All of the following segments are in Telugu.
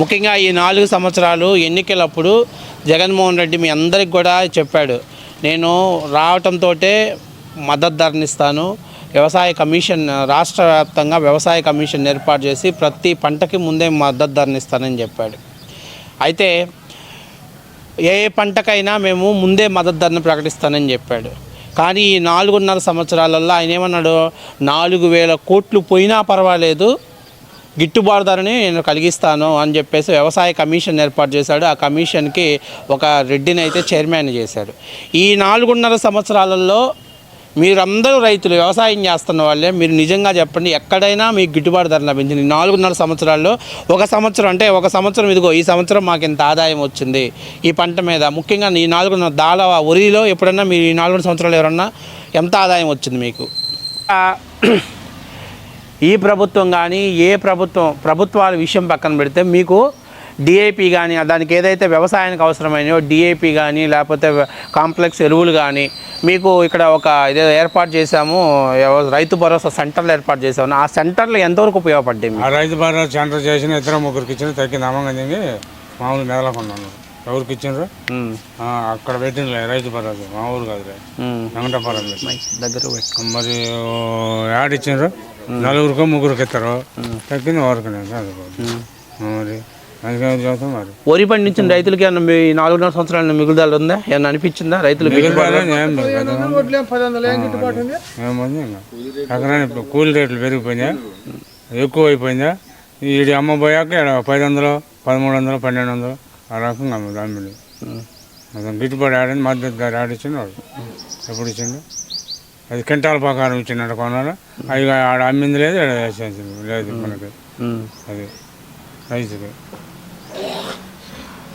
ముఖ్యంగా ఈ నాలుగు సంవత్సరాలు ఎన్నికలప్పుడు జగన్మోహన్ రెడ్డి మీ అందరికి కూడా చెప్పాడు. నేను రావటంతో మద్దతు ధరనిస్తాను వ్యవసాయ కమిషన్ రాష్ట్ర వ్యాప్తంగా వ్యవసాయ కమిషన్ ఏర్పాటు చేసి ప్రతి పంటకి ముందే మద్దతు ధరనిస్తానని చెప్పాడు. అయితే ఏ ఏ పంటకైనా మేము ముందే మద్దతు ధరను ప్రకటిస్తానని చెప్పాడు. కానీ ఈ నాలుగున్నర సంవత్సరాలలో ఆయన ఏమన్నాడు? నాలుగు వేల కోట్లు పోయినా పర్వాలేదు. గిట్టుబాటు ధరని నేను కలిగిస్తాను అని చెప్పేసి వ్యవసాయ కమిషన్ ఏర్పాటు చేశాడు. ఆ కమిషన్కి ఒక రెడ్డిని అయితే చైర్మన్ చేశాడు. ఈ నాలుగున్నర సంవత్సరాలలో మీరందరూ రైతులు వ్యవసాయం చేస్తున్న వాళ్ళే మీరు నిజంగా చెప్పండి ఎక్కడైనా మీకు గిట్టుబాటు ధర లభించింది నాలుగున్నర సంవత్సరాల్లో ఒక సంవత్సరం అంటే ఒక సంవత్సరం ఇదిగో ఈ సంవత్సరం మాకు ఇంత ఆదాయం వచ్చింది ఈ పంట మీద. ముఖ్యంగా ఈ నాలుగున్నర దాళ వరిలో ఎప్పుడన్నా మీరు ఈ నాలుగున్నర సంవత్సరాలు ఎవరన్నా ఎంత ఆదాయం వచ్చింది మీకు? ఈ ప్రభుత్వం కానీ ఏ ప్రభుత్వం ప్రభుత్వాల విషయం పక్కన పెడితే మీకు డిఏపి కానీ దానికి ఏదైతే వ్యవసాయానికి అవసరమైనయో డిఏపి కానీ లేకపోతే కాంప్లెక్స్ ఎరువులు కానీ మీకు ఇక్కడ ఒక ఇదే ఏర్పాటు చేశాము రైతు భరోసా సెంటర్లు ఏర్పాటు చేశాము ఆ సెంటర్లు ఎంతవరకు ఉపయోగపడ్డాయి? ఆ రైతు భరోసా సెంటర్ చేసిన ఇద్దరు ముగ్గురికి ఇచ్చిన తగ్గింది అమ్మంగా మామూలు మెదలకుండా ఎవరికి ఇచ్చిండ్రు ఆ, అక్కడ పెట్టిండ్రు రైతు భరోసా మా ఊరు కాదు. వెంకటపురం. దగ్గర. మరి యాడ్ ఇచ్చిండ్రు నలుగురికో ముగ్గురికి ఇస్తారు తగ్గింది వరకు మరి అందుకని చూస్తాం మరి? వరి పండించిన రైతులకి ఏమన్నా మీ నాలుగున్నర సంవత్సరాల మిగులుదల ఉందా? ఏమన్నా అనిపించిందా రైతులు ఎకరానికి కూలి రేట్లు పెరిగిపోయినాయి. ఎక్కువ అయిపోయిందా ఈడి అమ్మ పోయాక ఈడ పది వందలు పదమూడు వందలు పన్నెండు వందలు ఆ రకంగా అమ్మ దాని గిట్టుబాటు ఆడని మద్దతు ఆడిచ్చిండు వాడు. ఎప్పుడు ఇచ్చిండు? అది క్వింటాల ప్రకారం ఇచ్చిండు కొనాలి అవి ఆడ అమ్మింది లేదు లేదు మనకి. అది రైతుకి.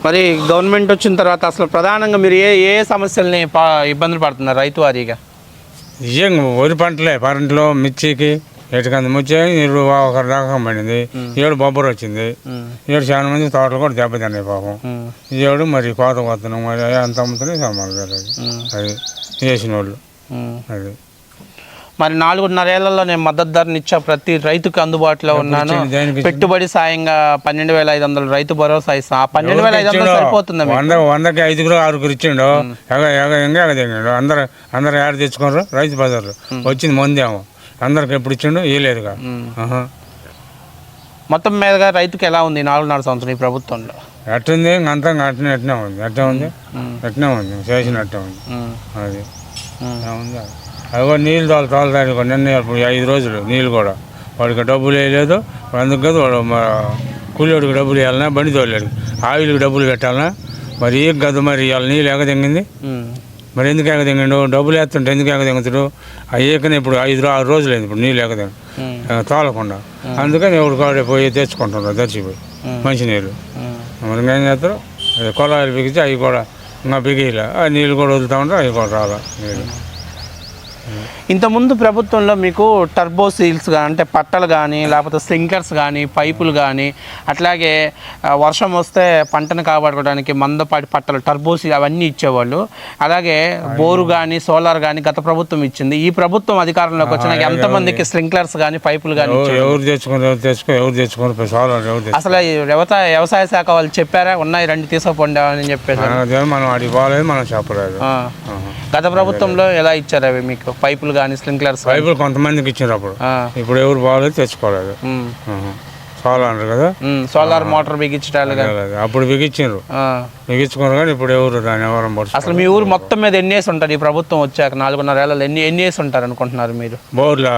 మరి గవర్నమెంట్ వచ్చిన తర్వాత అసలు ప్రధానంగా మీరు ఏ ఏ సమస్యల్ని ఇబ్బందులు పడుతున్నారు రైతు వారీగా? ఇయ్యం వరి పంటలే పంటలో మిర్చికి ఎటుకంది ముచ్చి ఇరుడు ఒక రకం పడింది. ఏడు బొబ్బరు వచ్చింది. ఏడు చాలా మంది తోటలు కూడా దెబ్బతిన్నాయి పాపం. ఏడు మరి కోత కొత్తనం మరి అంత అమ్ముతున్నాయి సామాన్లు కదా అది. అది వేసిన వాళ్ళు. అది. మరి నాలుగున్నరేళ్ళలో నేను మద్దతు ధరని ఇచ్చా ప్రతి రైతుకు అందుబాటులో ఉన్నాను? పెట్టుబడి సాయంగా పన్నెండు వేల ఐదు వందలు రైతు భరోసా ఇస్తా. ఆ పన్నెండు వేల ఐదు వందలు? సరిపోతుందా? వంద వందకి ఐదుగురు ఆరుగురు ఇచ్చిండు? దిగాడు అందరు అందరు ఏడ తెచ్చుకోరు రైతు బజార్లు. వచ్చింది మందేమో. అందరికి ఎప్పుడు ఇచ్చిండు ఇవ్వలేదుగా. మొత్తం మీదగా రైతుకి ఎలా ఉంది నాలుగున్నర సంవత్సరం ఈ ప్రభుత్వంలో? ఎట్టుంది ఇంక అంతా ఇంక అట్నే అట్నే ఉంది. ఎట్నే ఉంది. ఎట్నే ఉంది. చేసినట్టే ఉంది. ఉమ్. అది అవి కూడా నీళ్ళు తోలు తోలదానికి కూడా నిన్న ఇప్పుడు ఐదు రోజులు నీళ్ళు కూడా. వాడికి డబ్బులు వేయలేదు అందుకు కదా వాడు మా కూలివాడికి డబ్బులు వేయాలన్నా బండి తోలేడు. ఆయిల్కి డబ్బులు పెట్టాలన్నా మరి ఈ కదా మరి ఇవాళ నీళ్ళు ఎగదింగింది. మరి ఎందుకు ఎగదింగిండు? డబ్బులు వేస్తుంటే ఎందుకు ఎగదింగుతాడు అయ్యాకనే ఇప్పుడు ఐదు ఆరు రోజులు అయింది ఇప్పుడు నీళ్ళు ఎగదింగు. తోలకుండా. అందుకని ఎవడు కాడే పోయి తెచ్చుకుంటున్నారు దర్చిపోయి. మంచినీళ్ళు. మరి ఏం చేస్తారు? అది కొలాయిలు బిగించి అవి కూడా ఇంకా బిగిలా. నీళ్ళు కూడా వదులుతూ ఉంటారు అది కూడా రాలా. నీళ్ళు. ఇంతకుముందు ప్రభుత్వంలో మీకు టర్బో సీల్స్ కానీ అంటే పట్టలు కానీ లేకపోతే స్లింకర్స్ కానీ పైపులు కానీ అట్లాగే వర్షం వస్తే పంటను కాపాడుకోవడానికి మందపాటి పట్టలు టర్బో సీల్ అవన్నీ ఇచ్చేవాళ్ళు. అలాగే బోరు కానీ సోలార్ కానీ గత ప్రభుత్వం ఇచ్చింది. ఈ ప్రభుత్వం అధికారంలోకి వచ్చినాక ఎంతమందికి స్ప్రింక్లర్స్ కానీ పైపులు కానీ ఎవరు తెచ్చుకుని అసలు వ్యవసాయ వ్యవసాయ శాఖ వాళ్ళు చెప్పారా? ఉన్నాయి రెండు తీసుకుపోండి అని చెప్పేసి? మనం మనం చెప్పలేదు. గత ప్రభుత్వంలో ఎలా ఇచ్చారు అవి మీకు? పైపులు కానీ స్ప్రింక్లర్స్ బైబుల్ కొంతమందికి ఇచ్చారు అప్పుడు. ఇప్పుడు ఎవరు బాగలేదు తెచ్చుకోలేదు. సాల్వ్ అన్నారు కదా? సోలార్ మోటార్ బిగించడాలు. అప్పుడు బిగించారు బిగించుకున్నారు కానీ ఇప్పుడు ఎవరు దాని ఎవరం అసలు మీ ఊరు మొత్తం మీద ఎన్ని వేసి ఉంటారు ఈ ప్రభుత్వం వచ్చాక? నాలుగున్నర ఏళ్ళలో ఎన్ని ఎన్ని వేసి ఉంటారు అనుకుంటున్నారు మీరు? బోర్లా.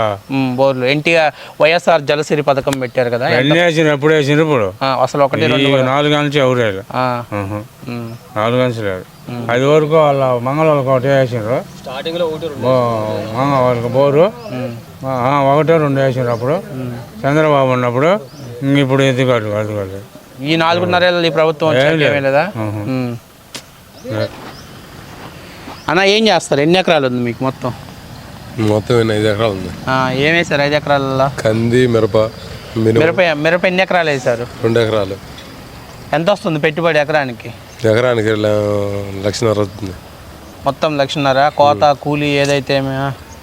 బోర్లు. ఎన్టీఆర్ వైఎస్ఆర్ జలసిరి పథకం పెట్టారు కదా? ఎన్ని వేసిన ఎప్పుడు వేసిన ఇప్పుడు? అసలు ఒకటి నాలుగు గంటలు ఎవరు నాలుగు గంటలు లేదు. అది వరకు వాళ్ళ మంగళ వాళ్ళకి ఒకటి వేసిండ్రు వాళ్ళకి బోరు. ఆ, ఒకటే రెండు వేసిండ్రు అప్పుడు. చంద్రబాబు ఉన్నప్పుడు ఇప్పుడు ఎదుగాడు ఎదుగాడు ఈ నాలుగున్నర ఈ ప్రభుత్వం లేదా. అన్న ఏం చేస్తారు? ఎన్ని ఎకరాలు ఉంది మీకు మొత్తం? మొత్తం ఎన్ని? ఐదు ఎకరాలు ఉంది. ఆ, ఏం వేశారు ఐదు ఎకరాలలో కంది మిరప మిరప మిరప ఎన్ని ఎకరాలు వేశారు? రెండు ఎకరాలు. ఎంత వస్తుంది పెట్టుబడి ఎకరానికి? ఎకరానికి లక్షన్నర వస్తుంది మొత్తం లక్షన్నర కోత కూలి ఏదైతే?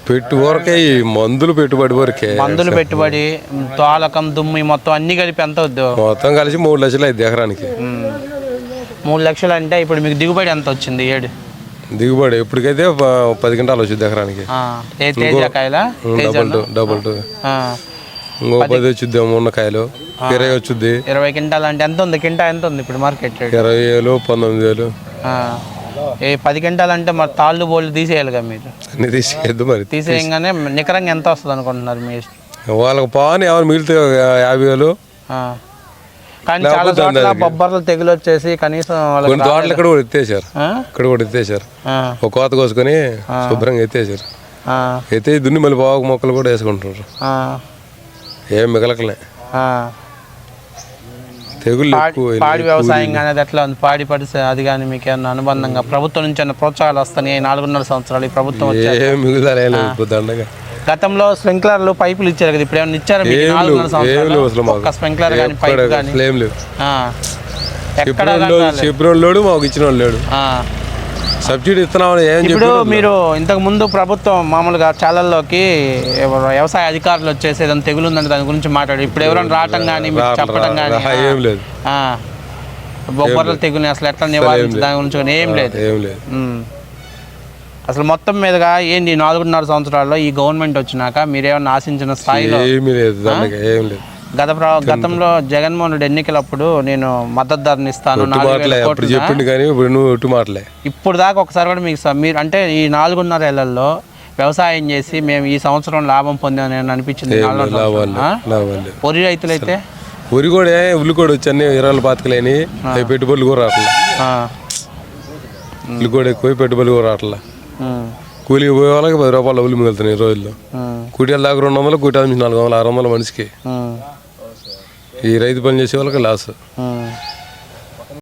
పెట్టు వరకే మందులు పెట్టుబడి వరకే. మందులు పెట్టుబడి తోలకం దుమ్మి మొత్తం అన్ని కలిపి ఎంత అవుద్దు? మొత్తం కలిసి మూడు లక్షలు అయింది ఎకరానికి. మూడు లక్షలు అంటే ఇప్పుడు మీకు దిగుబడి ఎంత వచ్చింది ఏడు? దిగుబడి ఎప్పటికైతే పది గంటలు వచ్చింది ఎకరానికి. Double two double two. ఇంకో పది వచ్చుద్ది ఉన్న కాయలు ఇరవై వచ్చుద్ది. ఇరవై క్వింటాల్ అంటే ఎంత ఉంది? కింటా ఎంత ఉంది ఇప్పుడు మార్కెట్ రేట్ ఇరవై వేలు పంతొమ్మిది వేలు. ఏ పది క్వింటాల్ అంటే మరి తాళ్ళు బోళ్ళు తీసేయాలిగా మీరు? అన్ని తీసేయద్దు మరి. తీసేయంగానే నికరంగా ఎంత వస్తుంది అనుకుంటున్నారు మీరు వాళ్ళకి పాని ఎవరు మిగిలితే యాభై వేలు. కానీ చాలా చోట్ల బొబ్బర్లు తెగులు వచ్చేసి కనీసం కొన్ని తోటలు ఇక్కడ కూడా ఎత్తేసారు? ఇక్కడ కూడా ఎత్తేసారు. ఒక కోత కోసుకొని శుభ్రంగా ఎత్తేసారు. ఎత్తే దున్ని మళ్ళీ బాగు మొక్కలు కూడా వేసుకుంటున్నారు. ఏం మిగలకలే. తెగుళ్ళు పాడి వ్యవసాయం కానీ అది ఎట్లా ఉంది? పాడి పరిస్థితి అది కానీ మీకు ఏమన్నా అనుబంధంగా ప్రభుత్వం నుంచి ఏమైనా ప్రోత్సాహాలు వస్తాయి నాలుగున్నర సంవత్సరాలు ఈ ప్రభుత్వం గతంలో స్ప్రింక్లర్లు పైపులు ఇచ్చారు కదా ఇప్పుడు ఏమైనా ఇచ్చారా మీకు నాలుగున్నర సంవత్సరాలు ఒక్క స్ప్రింక్లర్ కానీ పైప్ కానీ. ఎక్కడ మాకు ఇచ్చిన వాళ్ళు లేడు. సబ్సిడీ ఇస్తున్నామని ఏం ఇప్పుడు మీరు ఇంతకు ముందు ప్రభుత్వం మామూలుగా ఛానల్లోకి వ్యవసాయ అధికారులు వచ్చేసి ఏదైనా తెగులు ఉందంటే దాని గురించి మాట్లాడు ఇప్పుడు ఎవరైనా రావటం కానీ మీకు చెప్పడం కానీ ఏం లేదు. బొబ్బర్ల తెగుని అసలు ఎట్లా నివారించ దాని గురించి కానీ ఏం లేదు. ఏం లేదు. ఉమ్. అసలు మొత్తం మీదుగా ఏంది ఈ నాలుగున్నర సంవత్సరాల్లో ఈ గవర్నమెంట్ వచ్చినాక మీరేమన్నా ఆశించిన స్థాయిలో ఏమీ లేదు ఏం లేదు. గత ప్ర- గతంలో జగన్మోహన్ రెడ్డి ఎన్నికలప్పుడు నేను మద్దతు ధరని ఇస్తాను కానీ ఇప్పుడు నువ్వు ఇప్పుడు దాకా ఒకసారి కూడా మీకు మీరు అంటే ఈ నాలుగున్నర ఏళ్ళలో వ్యవసాయం చేసి మేము ఈ సంవత్సరం లాభం పొందామని అనిపించింది. ఆ? లాభాలు లేవు. వరి కూడా ఉల్లి కూడా వచ్చి అన్ని ఇరవై పాతికలేని పెట్టుబడులు కూడా రావట్లే ఆ. ఉల్లి కూడా ఎక్కువ పెట్టుబడులు కూడా రావట్లే. కూలికి పోయే వాళ్ళకి పది రూపాయలు ఉల్లి మిగులుతున్నాయి ఈ రోజుల్లో. కూటీల దాకా రెండు వందలు కూటీ నుంచి నాలుగు వందలు ఆరు వందల మనిషికి. ఈ రైతు పని చేసే వాళ్ళకి లాస్